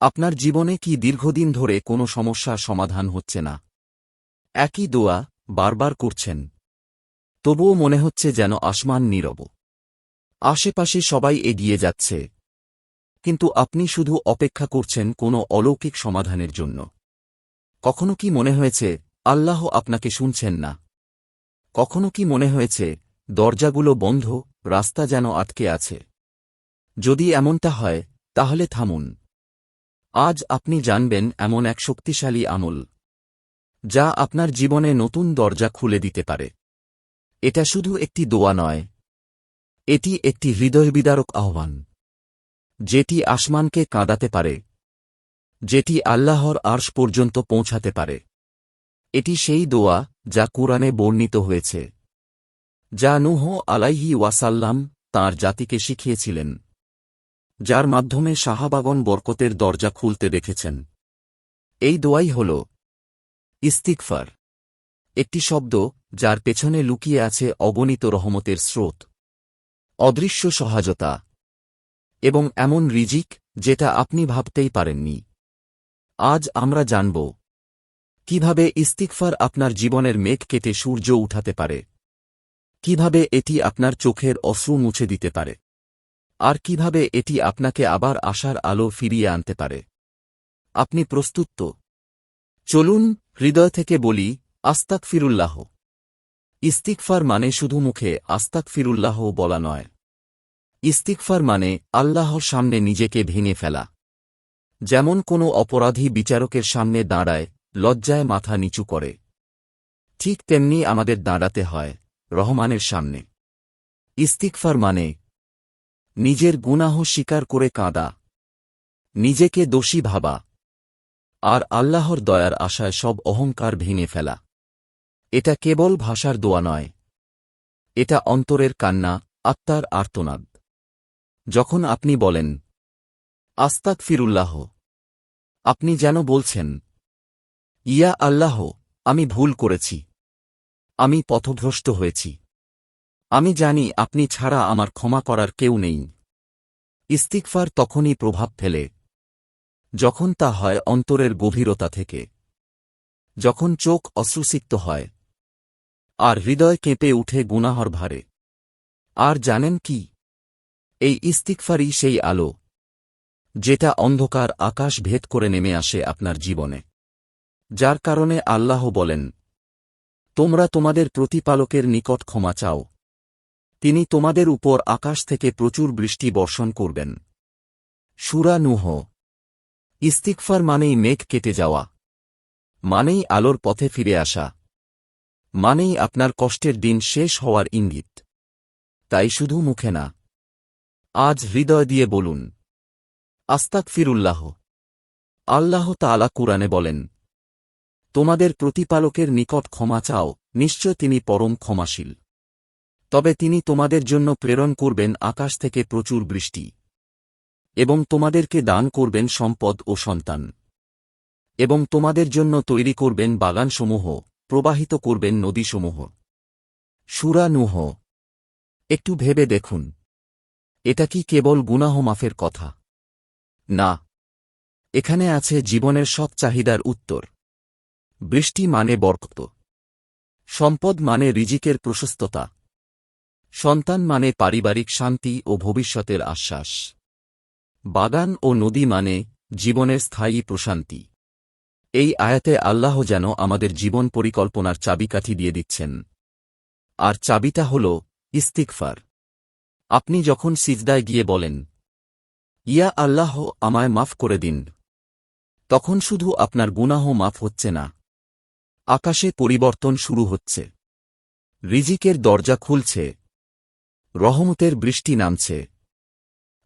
আপনার জীবনে কি দীর্ঘদিন ধরে কোনো সমস্যার সমাধান হচ্ছে না? একই দোয়া বারবার করছেন। তবুও মনে হচ্ছে যেন আসমান নীরব। আশেপাশে সবাই এগিয়ে যাচ্ছে। কিন্তু আপনি শুধু অপেক্ষা করছেন কোনো অলৌকিক সমাধানের জন্য। কখনো কি মনে হয়েছে, আল্লাহ আপনাকে শুনছেন না? কখনো কি মনে হয়েছে, দরজাগুলো বন্ধ, রাস্তা যেন আটকে আছে? যদি এমনটা হয়, তাহলে থামুন। আজ আপনি জানবেন এমন এক শক্তিশালী আমল, যা আপনার জীবনে নতুন দরজা খুলে দিতে পারে। এটা শুধু একটি দোয়া নয়, এটি একটি হৃদয়বিদারক আহ্বান, যেটি আসমানকে কাঁদাতে পারে, যেটি আল্লাহর আর্শ পর্যন্ত পৌঁছাতে পারে। এটি সেই দোয়া যা কুরআনে বর্ণিত হয়েছে, যা নুহ আলাইহি ওয়াসাল্লাম তাঁর জাতিকে শিখিয়েছিলেন। যার মাধ্যমে শাহাবাগন বরকতের দরজা খুলতে দেখেছেন। এই দোয়াই হল ইস্তিকফার একটি শব্দ যার পেছনে লুকিয়ে আছে অগণিত রহমতের স্রোত। অদৃশ্য সহায়তা এবং এমন রিজিক যেটা আপনি ভাবতেই পারেননি। আজ আমরা জানব, কীভাবে ইস্তিকফার আপনার জীবনের মেঘ কেটে সূর্য উঠাতে পারে। কীভাবে এটি আপনার চোখের অশ্রু মুছে দিতে পারে। আর কীভাবে এটি আপনাকে আবার আশার আলো ফিরিয়ে আনতে পারে? আপনি প্রস্তুত তো? চলুন হৃদয় থেকে বলি আস্তাক ফিরুল্লাহ ইস্তিকফার মানে শুধু মুখে আস্তাক ফিরুল্লাহ বলা নয়। ইস্তিকফার মানে আল্লাহর সামনে নিজেকে ভেঙে ফেলা। যেমন কোনো অপরাধী বিচারকের সামনে দাঁড়ায়, লজ্জায় মাথা নিচু করে। ঠিক তেমনি আমাদের দাঁড়াতে হয়, রহমানের সামনে। ইস্তিকফার মানে নিজের গুনাহ স্বীকার করে কাঁদা। নিজেকে দোষী ভাবা। আর আল্লাহর দয়ার আশায় সব অহংকার ভেঙে ফেলা। এটা কেবল ভাষার দোয়া নয়। এটা অন্তরের কান্না, আত্মার আর্তনাদ। যখন আপনি বলেন আস্তাক ফিরুল্লাহ আপনি যেন বলছেন, ইয়া আল্লাহ, আমি ভুল করেছি। আমি পথভ্রষ্ট হয়েছি। আমি জানি আপনি ছাড়া আমার ক্ষমা করার কেউ নেই। ইস্তিকফার তখনই প্রভাব ফেলে। যখন তা হয় অন্তরের গভীরতা থেকে। যখন চোখ অশ্রুসিক্ত হয়। আর হৃদয় কেঁপে উঠে গুনাহর ভারে। আর জানেন কি? এই ইস্তিকফারই সেই আলো। যেটা অন্ধকার আকাশ ভেদ করে নেমে আসে আপনার জীবনে। যার কারণে আল্লাহ বলেন, তোমরা তোমাদের প্রতিপালকের নিকট ক্ষমা চাও। তিনি তোমাদের উপর আকাশ থেকে প্রচুর বৃষ্টি বর্ষণ করবেন। সুরা নুহ। ইস্তিকফার মানেই মেঘ কেটে যাওয়া। মানেই আলোর পথে ফিরে আসা। মানেই আপনার কষ্টের দিন শেষ হওয়ার ইঙ্গিত। তাই শুধু মুখে না। আজ হৃদয় দিয়ে বলুন আস্তাক ফিরুল্লাহ আল্লাহ তালা কুরআনে বলেন, তোমাদের প্রতিপালকের নিকট ক্ষমা চাও, নিশ্চয় তিনি পরম ক্ষমাশীল। তবে তিনি তোমাদের জন্য প্রেরণ করবেন আকাশ থেকে প্রচুর বৃষ্টি। এবং তোমাদেরকে দান করবেন সম্পদ ও সন্তান। এবং তোমাদের জন্য তৈরি করবেন বাগানসমূহ, প্রবাহিত করবেন নদীসমূহ। সুরা নুহ। একটু ভেবে দেখুন। এটা কি কেবল গুনাহ মাফের কথা? না। এখানে আছে জীবনের সব চাহিদার উত্তর। বৃষ্টি মানে বরকত। সম্পদ মানে রিজিকের প্রশস্ততা। সন্তান মানে পারিবারিক শান্তি ও ভবিষ্যতের আশ্বাস। বাগান ও নদী মানে জীবনের স্থায়ী প্রশান্তি। এই আয়াতে আল্লাহ যেন আমাদের জীবন পরিকল্পনার চাবিকাঠি দিয়ে দিচ্ছেন। আর চাবিটা হল ইস্তিকফার আপনি যখন সিজদায় গিয়ে বলেন, ইয়া আল্লাহ, আমায় মাফ করে দিন, তখন শুধু আপনার গুনাহ মাফ হচ্ছে না। আকাশে পরিবর্তন শুরু হচ্ছে। রিজিকের দরজা খুলছে। রহমতের বৃষ্টি নামছে।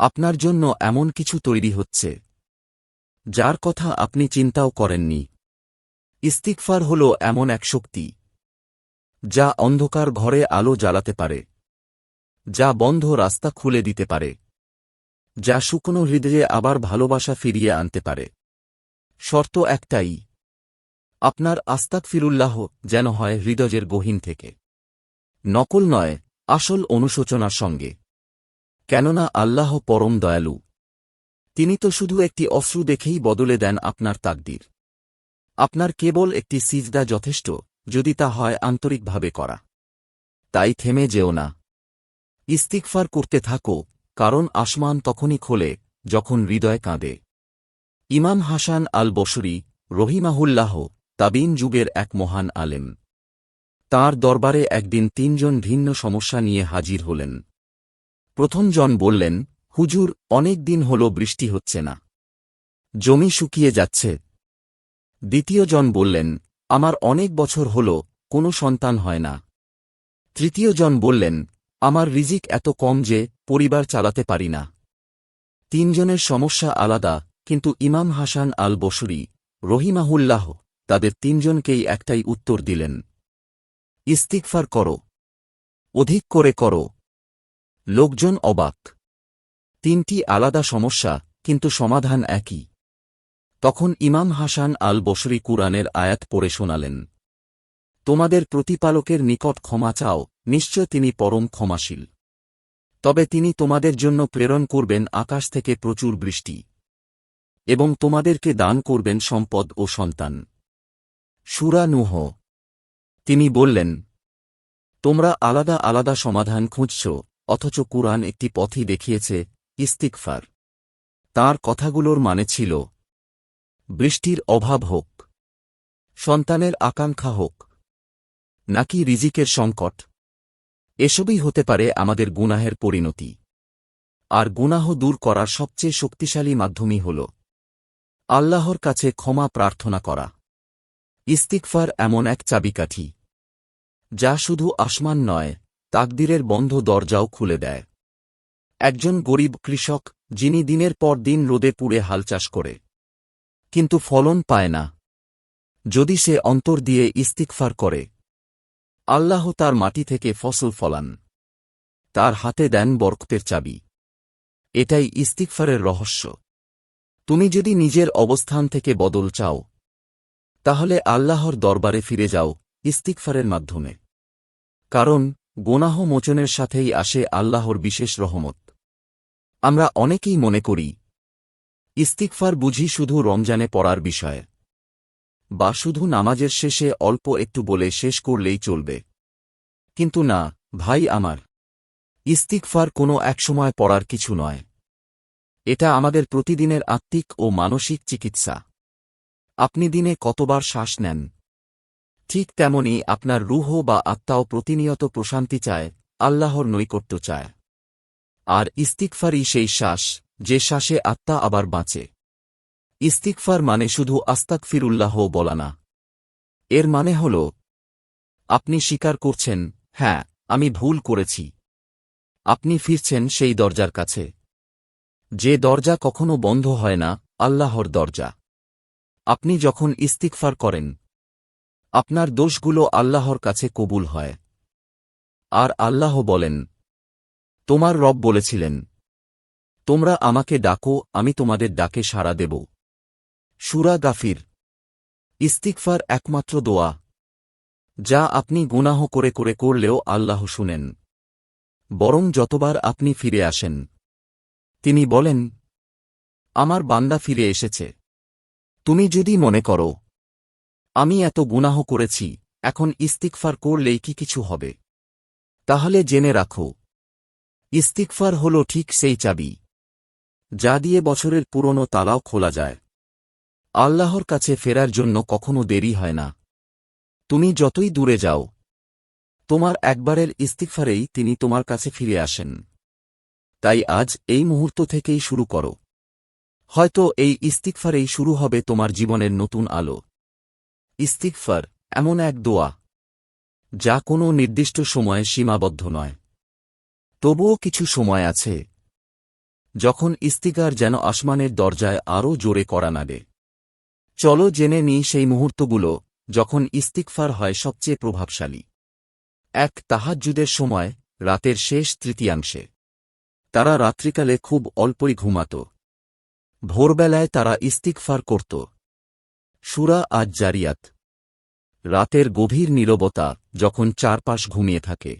আপনার জন্য এমন কিছু তৈরি হচ্ছে। যার কথা আপনি চিন্তাও করেননি। ইস্তিকফার হল এমন এক শক্তি, যা অন্ধকার ঘরে আলো জ্বালাতে পারে, যা বন্ধ রাস্তা খুলে দিতে পারে, যা শুকনো হৃদয়ে আবার ভালোবাসা ফিরিয়ে আনতে পারে। শর্ত একটাই, আপনার আস্তাক ফিরুল্লাহ যেন হয় হৃদয়ের গহীন থেকে। নকল নয় আসল অনুশোচনার সঙ্গে। কেননা আল্লাহ পরম দয়ালু। তিনি তো শুধু একটি অশ্রু দেখেই বদলে দেন আপনার তাকদির। আপনার কেবল একটি সিজদা যথেষ্ট, যদি তা হয় আন্তরিকভাবে করা। তাই থেমে যেও না। ইস্তিকফার করতে থাকো, কারণ আসমান তখনই খোলে, যখন হৃদয় কাঁদে। ইমাম হাসান আল বসরি রহিমাহুল্লাহ, তাবিন যুগের এক মহান আলেম। তার দরবারে একদিন তিনজন ভিন্ন সমস্যা নিয়ে হাজির হলেন। প্রথমজন বললেন, হুজুর, অনেক দিন হল বৃষ্টি হচ্ছে না। জমি শুকিয়ে যাচ্ছে। দ্বিতীয়জন বললেন, আমার অনেক বছর হল, কোনো সন্তান হয় না। তৃতীয়জন বললেন, আমার রিজিক এত কম যে, পরিবার চালাতে পারি না। তিনজনের সমস্যা আলাদা, কিন্তু ইমাম হাসান আল বসরি রহিমাহুল্লাহ, তাদের তিনজনকেই একটাই উত্তর দিলেন ইস্তিকফার করো। অধিক করে করো। লোকজন অবাক। তিনটি আলাদা সমস্যা, কিন্তু সমাধান একই। তখন ইমাম হাসান আল বসরি কুরআনের আয়াত পড়ে শোনালেন। তোমাদের প্রতিপালকের নিকট ক্ষমা চাও, নিশ্চয় তিনি পরম ক্ষমাশীল। তবে তিনি তোমাদের জন্য প্রেরণ করবেন আকাশ থেকে প্রচুর বৃষ্টি। এবং তোমাদেরকে দান করবেন সম্পদ ও সন্তান। সুরা নুহ তিনি বললেন, তোমরা আলাদা আলাদা সমাধান খুঁজছ, অথচ কুরআন একটি পথই দেখিয়েছে ইস্তিকফার তার কথাগুলোর মানে ছিল, বৃষ্টির অভাব হোক, সন্তানের আকাঙ্ক্ষা হোক, নাকি রিজিকের সংকট, এসবই হতে পারে আমাদের গুনাহের পরিণতি। আর গুনাহ দূর করার সবচেয়ে শক্তিশালী মাধ্যমই হল, আল্লাহর কাছে ক্ষমা প্রার্থনা করা। ইস্তিকফার এমন এক চাবিকাঠি। যা শুধু আসমান নয়, তাকদিরের বন্ধ দরজাও খুলে দেয়। একজন গরিব কৃষক, যিনি দিনের পর দিন রোদে পুড়ে হাল চাষ করে, কিন্তু ফলন পায় না। যদি সে অন্তর দিয়ে ইস্তিকফার করে, আল্লাহ তার মাটি থেকে ফসল ফলান। তার হাতে দেন বরকতের চাবি। এটাই ইস্তিকফারের রহস্য। তুমি যদি নিজের অবস্থান থেকে বদল চাও, তাহলে আল্লাহর দরবারে ফিরে যাও। ইস্তিকফারের মাধ্যমে। কারণ, গোনাহ মোচনের সাথেই আসে আল্লাহর বিশেষ রহমত। আমরা অনেকেই মনে করি ইস্তিকফার বুঝি শুধু রমজানে পড়ার বিষয়ে, বা শুধু নামাজের শেষে অল্প একটু বলে শেষ করলেই চলবে। কিন্তু না, ভাই আমার ইস্তিকফার কোনো একসময় পড়ার কিছু নয়। এটা আমাদের প্রতিদিনের আত্মিক ও মানসিক চিকিৎসা। আপনি দিনে কতবার শ্বাস নেন? ঠিক তেমনি আপনার রুহ বা আত্মাও প্রতিনিয়ত প্রশান্তি চায়, আল্লাহর নৈকট্য চায়। আর ইস্তিকফারই সেই শ্বাস, যে শ্বাসে আত্মা আবার বাঁচে। ইস্তিকফার মানে শুধু আস্তাক ফিরুল্লাহ বলা না। এর মানে হল, আপনি স্বীকার করছেন হ্যাঁ আমি ভুল করেছি। আপনি ফিরছেন সেই দরজার কাছে। যে দরজা কখনো বন্ধ হয় না, আল্লাহর দরজা। আপনি যখন ইস্তিকফার করেন আপনার দোষগুলো আল্লাহর কাছে কবুল হয়। আর আল্লাহ বলেন, তোমার রব বলেছিলেন, তোমরা আমাকে ডাকো, আমি তোমাদের ডাকে সাড়া দেব। সুরা গাফির ইস্তিকফার একমাত্র দোয়া, যা আপনি গুনাহ করে করে করলেও আল্লাহ শুনেন। বরং যতবার আপনি ফিরে আসেন, তিনি বলেন, আমার বান্দা ফিরে এসেছে। তুমি যদি মনে করো আমি এত গুনাহ করেছি, এখন ইস্তিকফার করলেই কি কিছু হবে? তাহলে জেনে রাখো। ইস্তিকফার হল ঠিক সেই চাবি, যা দিয়ে বছরের পুরনো তালাও খোলা যায়। আল্লাহর কাছে ফেরার জন্য কখনো দেরি হয় না। তুমি যতই দূরে যাও, তোমার একবারের ইস্তিকফারেই তিনি তোমার কাছে ফিরে আসেন। তাই আজ এই মুহূর্ত থেকেই শুরু করো। হয়তো এই ইস্তিকফারেই শুরু হবে তোমার জীবনের নতুন আলো। ইস্তিকফার এমন এক দোয়া, যা কোনো নির্দিষ্ট সময়ে সীমাবদ্ধ নয়। তবুও কিছু সময় আছে, যখন ইস্তিকার যেন আসমানের দরজায় আরও জোরে করা নাগে চলো জেনে নিই সেই মুহূর্তগুলো, যখন ইস্তিকফার হয় সবচেয়ে প্রভাবশালী। এক, তাহাজ্জুদের সময়, রাতের শেষ তৃতীয়াংশে। তারা রাত্রিকালে খুব অল্পই ঘুমাত। ভোরবেলায় তারা ইস্তিকফার করত। সুরা আজ জারিয়াত রাতের গভীর নীরবতা যখন চারপাশ ঘুমিয়ে থাকে।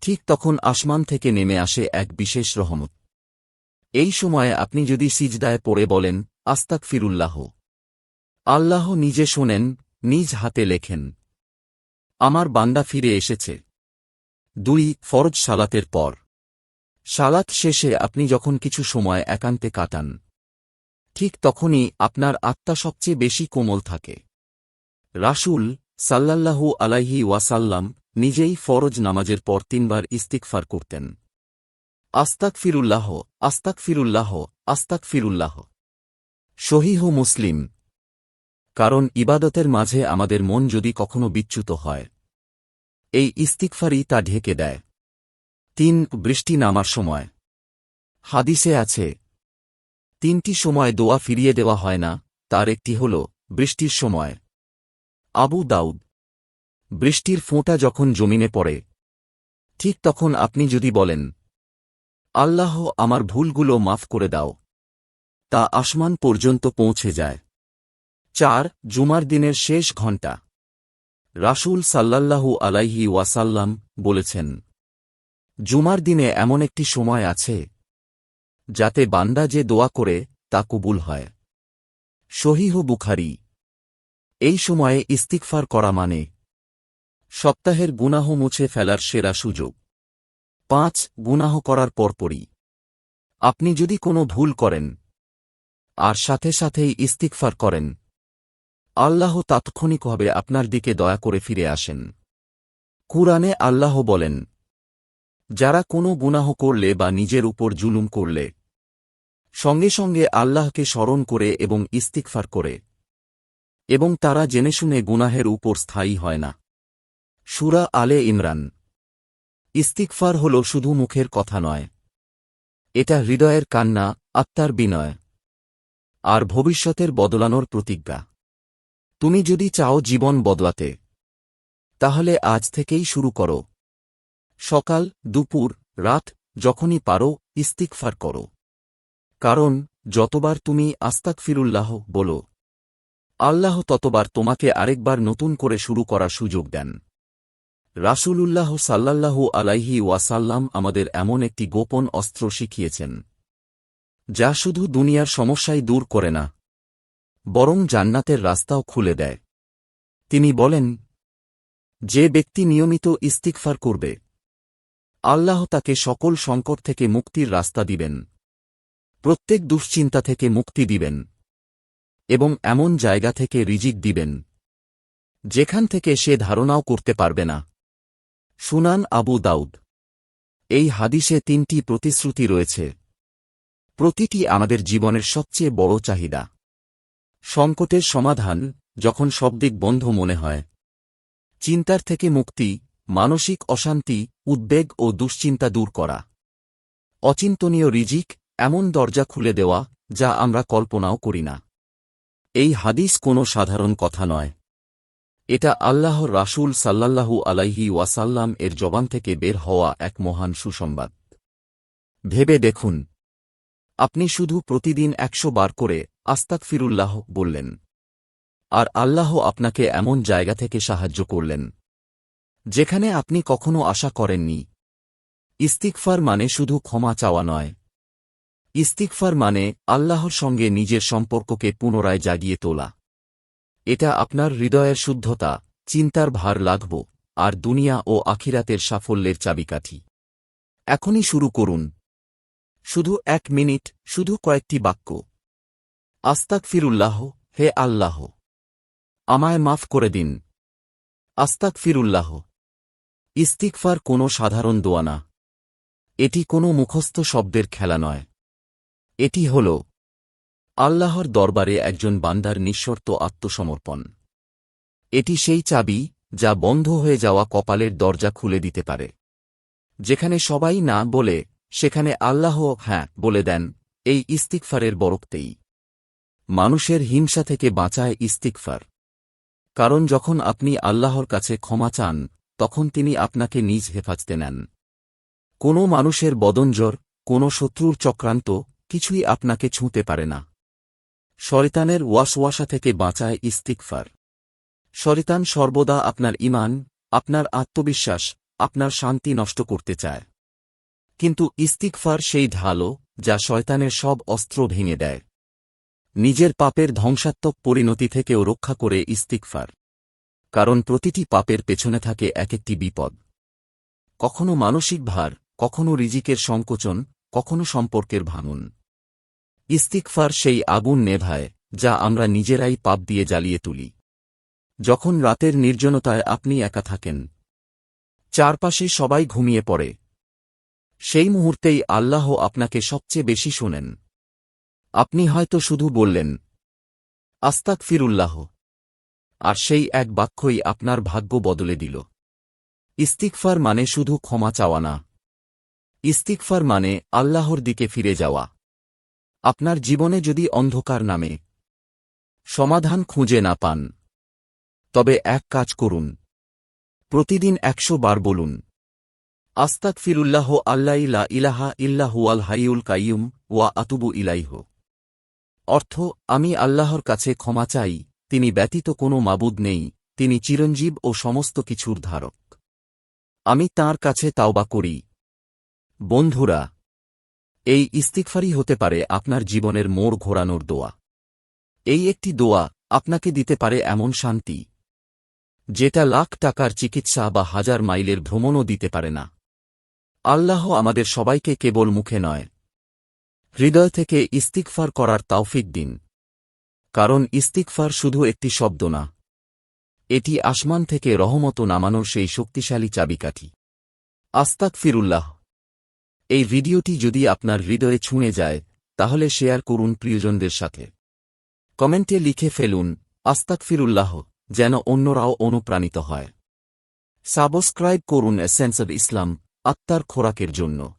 ঠিক তখন আসমান থেকে নেমে আসে এক বিশেষ রহমত। এই সময়ে আপনি যদি সিজদায় পড়ে বলেন আস্তাক ফিরুল্লাহ আল্লাহ নিজে শোনেন, নিজ হাতে লেখেন। আমার বান্দা ফিরে এসেছে। দুই, ফরজ সালাতের পর। সালাত শেষে আপনি যখন কিছু সময় একান্তে কাটান ঠিক তখনই আপনার আত্মা সবচেয়ে বেশি কোমল থাকে। রাসূল সাল্লাল্লাহু আলাইহি ওয়াসাল্লাম নিজেই ফরজ নামাজের পর তিনবার ইস্তিকফার করতেন। আস্তাক ফিরুল্লাহ আস্তাক ফিরুল্লাহ আস্তাক ফিরুল্লাহ শহীহ মুসলিম। কারণ ইবাদতের মাঝে আমাদের মন যদি কখনো বিচ্যুত হয়, এই ইস্তিকফারই তা ঢেকে দেয়। তিন, বৃষ্টি নামার সময়। হাদিসে আছে তিনটি সময় দোয়া ফিরিয়ে দেওয়া হয় না, তার একটি হল বৃষ্টির সময়। আবু দাউদ, বৃষ্টির ফোঁটা যখন জমিনে পড়ে, ঠিক তখন আপনি যদি বলেন, আল্লাহ আমার ভুলগুলো মাফ করে দাও। তা আসমান পর্যন্ত পৌঁছে যায়। চার, জুমার দিনের শেষ ঘণ্টা। রাসূল সাল্লাল্লাহু আলাইহি ওয়াসাল্লাম বলেছেন, জুমার দিনে এমন একটি সময় আছে যাতে বান্দা যে দোয়া করে, তা কবুল হয়। শহীহ বুখারি। এই সময়ে ইস্তিকফার করা মানে সপ্তাহের গুনাহ মুছে ফেলার সেরা সুযোগ। পাঁচ, গুনাহ করার পরপরই। আপনি যদি কোনো ভুল করেন, আর সাথে সাথেই ইস্তিকফার করেন, আল্লাহ তাৎক্ষণিকভাবে আপনার দিকে দয়া করে ফিরে আসেন। কুরআনে আল্লাহ বলেন, যারা কোনো গুনাহ করলে বা নিজের উপর জুলুম করলে সঙ্গে সঙ্গে আল্লাহকে স্মরণ করে এবং ইস্তিকফার করে। এবং তারা জেনে শুনে গুনাহের উপর স্থায়ী হয় না। সুরা আলে ইমরান। ইস্তিকফার হল শুধু মুখের কথা নয়। এটা হৃদয়ের কান্না, আত্মার বিনয়। আর ভবিষ্যতের বদলানোর প্রতিজ্ঞা। তুমি যদি চাও জীবন বদলাতে, তাহলে আজ থেকেই শুরু করো। সকাল, দুপুর, রাত, যখনই পারো ইস্তিকফার করো। কারণ, যতবার তুমি আস্তাক ফিরুল্লাহ বলো, আল্লাহ ততবার তোমাকে আরেকবার নতুন করে শুরু করার সুযোগ দেন। রাসূলুল্লাহ সাল্লাল্লাহু আলাইহি ওয়াসাল্লাম আমাদের এমন একটি গোপন অস্ত্র শিখিয়েছেন, যা শুধু দুনিয়ার সমস্যাই দূর করে না, বরং জান্নাতের রাস্তাও খুলে দেয়। তিনি বলেন, যে ব্যক্তি নিয়মিত ইস্তিকফার করবে, আল্লাহ তাকে সকল সংকট থেকে মুক্তির রাস্তা দিবেন। প্রত্যেক দুশ্চিন্তা থেকে মুক্তি দিবেন। এবং এমন জায়গা থেকে রিজিক দিবেন, যেখান থেকে সে ধারণাও করতে পারবে না। সুনান আবু দাউদ। এই হাদিসে তিনটি প্রতিশ্রুতি রয়েছে। প্রতিটি আমাদের জীবনের সবচেয়ে বড় চাহিদা। সংকটের সমাধান যখন সব দিক বন্ধ মনে হয়। চিন্তার থেকে মুক্তি, মানসিক অশান্তি, উদ্বেগ ও দুশ্চিন্তা দূর করা। অচিন্তনীয় রিজিক এমন দরজা খুলে দেওয়া, যা আমরা কল্পনাও করি না। এই হাদিস কোনো সাধারণ কথা নয়। এটা আল্লাহর রাসূল সাল্লাল্লাহু আলাইহি ওয়াসাল্লাম এর জবান থেকে বের হওয়া এক মহান সুসংবাদ। ভেবে দেখুন, আপনি শুধু প্রতিদিন একশো বার করে আস্তাক ফিরুল্লাহ বললেন, আর আল্লাহ আপনাকে এমন জায়গা থেকে সাহায্য করলেন, যেখানে আপনি কখনো আশা করেননি। ইস্তিকফার মানে শুধু ক্ষমা চাওয়া নয় ইস্তিকফার মানে আল্লাহর সঙ্গে নিজের সম্পর্ককে পুনরায় জাগিয়ে তোলা। এটা আপনার হৃদয়ের শুদ্ধতা, চিন্তার ভার লাগব, আর দুনিয়া ও আখিরাতের সাফল্যের চাবিকাঠি। এখনই শুরু করুন। শুধু এক মিনিট, শুধু কয়েকটি বাক্য। আস্তাক ফিরুল্লাহ হে আল্লাহ! আমায় মাফ করে দিন। আস্তাক ফিরুল্লাহ ইস্তিকফার কোনো সাধারণ দোয়া না। এটি কোনো মুখস্থ শব্দের খেলা নয়। এটি হল আল্লাহর দরবারে একজন বান্দার নিঃশর্ত আত্মসমর্পণ। এটি সেই চাবি যা বন্ধ হয়ে যাওয়া কপালের দরজা খুলে দিতে পারে। যেখানে সবাই না বলে, সেখানে আল্লাহ হ্যাঁ বলে দেন, এই ইস্তিকফারের বরকতেই। মানুষের হিংসা থেকে বাঁচায় ইস্তিকফার কারণ যখন আপনি আল্লাহর কাছে ক্ষমা চান, তখন তিনি আপনাকে নিজ হেফাজতে নেন। কোনো মানুষের বদঞ্জর কোনো শত্রুর চক্রান্ত কিছুই আপনাকে ছুঁতে পারে না। শরিতানের ওয়াসওয়াসা থেকে বাঁচায় ইস্তিকফার শরিতান সর্বদা আপনার ইমান আপনার আত্মবিশ্বাস, আপনার শান্তি নষ্ট করতে চায়। কিন্তু ইস্তিকফার সেই ঢালো যা শয়তানের সব অস্ত্র ভেঙে দেয়। নিজের পাপের ধ্বংসাত্মক পরিণতি থেকেও রক্ষা করে ইস্তিকফার কারণ প্রতিটি পাপের পেছনে থাকে এক একটি বিপদ। কখনো মানসিক ভার, কখনো রিজিকের সংকোচন, কখনো সম্পর্কের ভাঙন। ইস্তিকফার সেই আগুন নেভায়, যা আমরা নিজেরাই পাপ দিয়ে জ্বালিয়ে তুলি। যখন রাতের নির্জনতায় আপনি একা থাকেন, চারপাশে সবাই ঘুমিয়ে পড়ে। সেই মুহূর্তেই আল্লাহ আপনাকে সবচেয়ে বেশি শোনেন। আপনি হয়তো শুধু বললেন আস্তাক ফিরুল্লাহ আর সেই এক বাক্যই আপনার ভাগ্য বদলে দিল। ইস্তিকফার মানে শুধু ক্ষমা চাওয়া না। ইস্তিকফার মানে আল্লাহর দিকে ফিরে যাওয়া। আপনার জীবনে যদি অন্ধকার নামে সমাধান খুঁজে না পান, তবে এক কাজ করুন। প্রতিদিন একশো বার বলুন আস্তাক ফিরুল্লাহ আল্লাহ লা ইলাহা ইল্লাহু আল হাইউল কাইয়ুম ওয়া আতুবু ইলাইহ। অর্থ, আমি আল্লাহর কাছে ক্ষমা চাই, তিনি ব্যতীত কোনো মাবুদ নেই, তিনি চিরঞ্জীব ও সমস্ত কিছুর ধারক। আমি তার কাছে তাওবা করি। বন্ধুরা এই ইস্তিকফারি হতে পারে আপনার জীবনের মোড় ঘোরানোর দোয়া। এই একটি দোয়া আপনাকে দিতে পারে এমন শান্তি, যেটা লাখ টাকার চিকিৎসা বা হাজার মাইলের ভ্রমণও দিতে পারে না। আল্লাহ আমাদের সবাইকে কেবল মুখে নয়, হৃদয় থেকে ইস্তিকফার করার তাওফিক দিন। কারণ ইস্তিকফার শুধু একটি শব্দ না, এটি আসমান থেকে রহমত নামানোর সেই শক্তিশালী চাবিকাঠি। আস্তাক ফিরুল্লাহ এই ভিডিওটি যদি আপনার হৃদয়ে ছুঁয়ে যায়, তাহলে শেয়ার করুন প্রিয়জনদের সাথে। কমেন্টে লিখে ফেলুন আস্তাক ফিরুল্লাহ যেন অন্যরাও অনুপ্রাণিত হয়। সাবস্ক্রাইব করুন এসেন্স অব ইসলাম, আত্মার খোরাকের জন্য।